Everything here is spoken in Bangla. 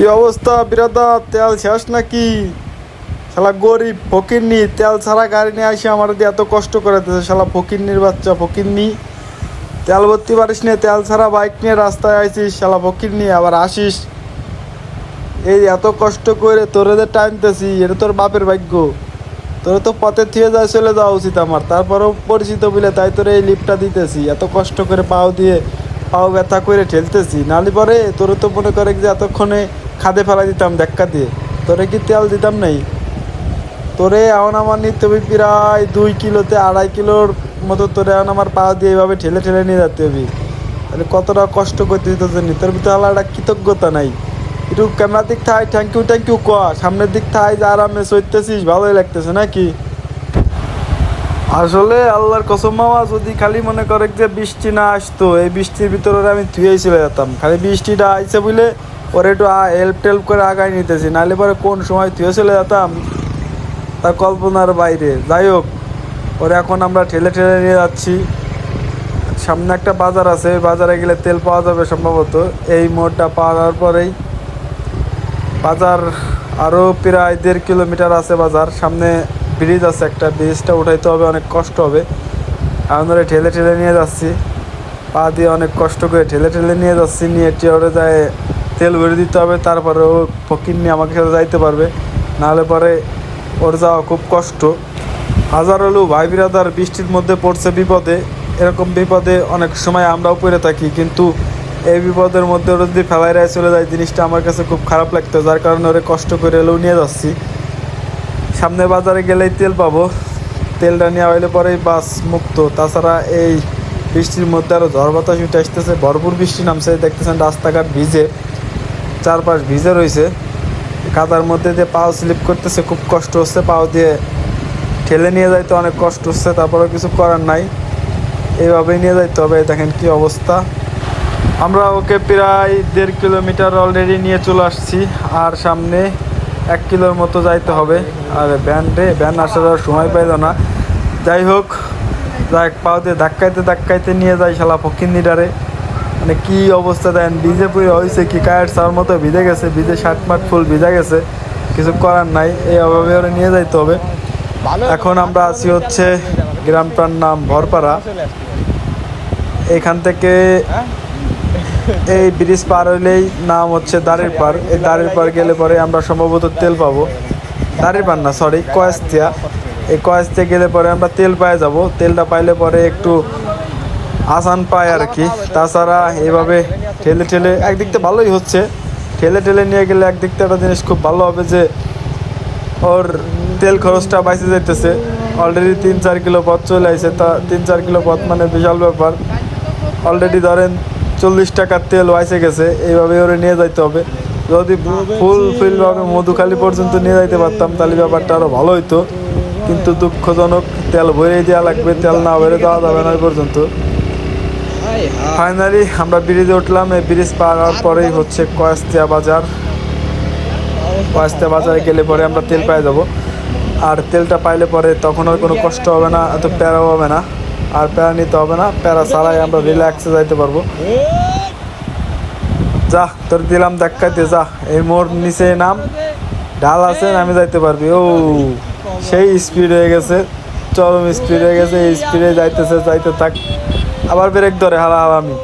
কি অবস্থা, বিরাদা? তেল শেষ নাকি? শালা গরিব ফকিরনি তেল ছাড়া গাড়ি নিয়ে আসে আমার দিয়ে এত কষ্ট করে দিয়েছে। শালা ফকিরনির বাচ্চা ফকিরনি তেল ভর্তি পারিস নিয়ে তেল ছাড়া বাইক নিয়ে রাস্তায় আইসিস, শালা ফকিরনি আবার আসিস। এই এত কষ্ট করে তোরে যে টাইমতেছি এটা তোর বাপের ভাগ্য। তোরে তো পথে থিয়ে যায় চলে যাওয়া উচিত আমার। তারপরেও পরিচিত বলে তাই তোরে এই লিফটটা দিতেছি। এত কষ্ট করে পাও দিয়ে পাও ব্যথা করে ঠেলতেছি। নালি পরে তোরে তো মনে করে যে এতক্ষণে খাদে ফেলা দিতাম ধাক্কা দিয়ে। তোরে কি তেল দিতাম নাই? তোরে এখন আমার নিতে হবে প্রায় দুই কিলোতে আড়াই কিলোর মতো তোরে এখন আমার পা দিয়ে এইভাবে ঠেলে ঠেলে নিয়ে যেতে হবে। তাহলে কতটা কষ্ট করতে দিত জানি তোর ভিতরে আলাদা একটা কৃতজ্ঞতা নাই। একটু ক্যামেরার দিক থাই থ্যাংক ইউ থ্যাংক ইউ ক। সামনের দিক থাই যে আরামে চলতেছিস, ভালোই লাগতেছে নাকি? আসলে আল্লাহর কসম মামা, যদি খালি মনে করে যে বৃষ্টি না আসতো, এই বৃষ্টির ভিতরে আমি ধুয়েই চলে যেতাম। খালি বৃষ্টিটা আইছে বলে ওরে একটু হেল্প টেল্প করে আগায় নিতেছি, নাহলে পরে কোন সময় ধুয়ে চলে যেতাম। তার কল্পনার বাইরে। যাই হোক, ওরে এখন আমরা ঠেলে ঠেলে নিয়ে যাচ্ছি। সামনে একটা বাজার আছে বাজারে গেলে তেল পাওয়া যাবে সম্ভবত। এই মোড়টা পাওয়ার পরেই। বাজার আরও প্রায় দেড় কিলোমিটার আছে বাজার। সামনে ব্রিজ আছে একটা ব্রিজটা উঠাইতে হবে, অনেক কষ্ট হবে। ধরে ঠেলে ঠেলে নিয়ে যাচ্ছি। পা দিয়ে অনেক কষ্ট করে ঠেলে ঠেলে নিয়ে যাচ্ছি, নিয়ে টিওরে যায় তেল ভরে দিতে হবে, তারপরে ও ফকির নিয়ে আমাকে সাথে যাইতে পারবে। নাহলে পরে ওর যাওয়া খুব কষ্ট। হাজার হলেও ভাই বিরাদার বৃষ্টির মধ্যে পড়ছে বিপদে। এরকম বিপদে অনেক সময় আমরাও পড়ে থাকি, কিন্তু এই বিপদের মধ্যে ওরা যদি ফেলাই রায় চলে যায়, জিনিসটা আমার কাছে খুব খারাপ লাগতো, যার কারণে ওরা কষ্ট করে এলেও নিয়ে যাচ্ছি। সামনে বাজারে গেলেই তেল পাবো। তেলটা নেওয়া হইলে পরেই বাস মুক্ত। তাছাড়া এই বৃষ্টির মধ্যে আরও ঝড় বাতাস উঠে আসতেছে, ভরপুর বৃষ্টি নামছে, দেখতেছেন রাস্তাঘাট ভিজে। চারপাশ ভিজে রয়েছে। কাদার মধ্যে দিয়ে পাও স্লিপ করতেছে, খুব কষ্ট হচ্ছে। পাও দিয়ে ঠেলে নিয়ে যাইতে অনেক কষ্ট হচ্ছে, তারপরেও কিছু করার নাই। এইভাবেই নিয়ে যাইতে হবে, দেখেন কি অবস্থা। আমরা ওকে প্রায় দেড় কিলোমিটার অলরেডি নিয়ে চলে আসছি, আর সামনে এক কিলোর মতো যাইতে হবে। আর ভ্যান রে ভ্যান আসার সময় পাইল না। যাই হোক, যাক দিয়ে ধাক্কাইতে ধাক্কাইতে নিয়ে যাই শালা ফকির নিডারে মানে কি অবস্থা দেন? ভিজে পুরে হয়েছে কি? কায়ের সার মতো ভিজে গেছে ভিজে শার্ট মাট ফুল ভিজে গেছে কিছু করার নাই এই অভাবে ওরা নিয়ে যাইতে হবে। এখন আমরা আছি হচ্ছে গ্রামটার নাম ভরপাড়া। এখান থেকে এই ব্রিজ পার হইলেই নাম হচ্ছে দাঁড়ির পার এই দাঁড়ির পার গেলে পরে আমরা সম্ভবত তেল পাবো। দাঁড়ির পার না সরি কয়েস্তিয়া। এই কয়েস্তিয়া গেলে পরে আমরা তেল পায়ে যাব। তেলটা পাইলে পরে একটু আসান পায় আর কি। তাছাড়া এভাবে ঠেলে ঠেলে একদিক থেকে ভালোই হচ্ছে। ঠেলে ঠেলে নিয়ে গেলে একদিক থেকে একটা জিনিস খুব ভালো হবে যে ওর তেল খরচটা বাইসে যাইতেছে। অলরেডি তিন চার কিলো পথ চলে আসছে তা তিন চার কিলো পথ মানে বিশাল ব্যাপার। অলরেডি ধরেন চল্লিশ টাকার তেল বাইসে গেছে। এইভাবে ওরে নিয়ে যাইতে হবে। যদি ফুল ফিলভাবে মধুখালি পর্যন্ত নিয়ে যাইতে পারতাম, তাহলে ব্যাপারটা আরও ভালো হইতো। কিন্তু দুঃখজনক, তেল ভরেই দেওয়া লাগবে। তেল না ভরে দেওয়া যাবে না পর্যন্ত। ফাইনালি আমরা ব্রিজে উঠলাম। এই ব্রিজ পার হওয়ার পরেই হচ্ছে কয়েস্তিয়া বাজার। কয়েস্তিয়া বাজারে গেলে পরে আমরা তেল পাই যাব। আর তেলটা পাইলে পরে তখন আর কোনো কষ্ট হবে না এত প্যারাও হবে না। আর প্যারা নিতে হবে না প্যারা ছাড়াই আমরা রিল্যাক্সে যাইতে পারব। যা তোর দিলাম দেখাইতে যা। এই মোর নিচে নাম ঢাল আছে আমি যাইতে পারবি। ও সেই স্পিড হয়ে গেছে। চরম স্পিড হয়ে গেছে এই স্পিডে যাইতেছে যাইতে থাক। আবার ব্রেক ধরে হালা আমি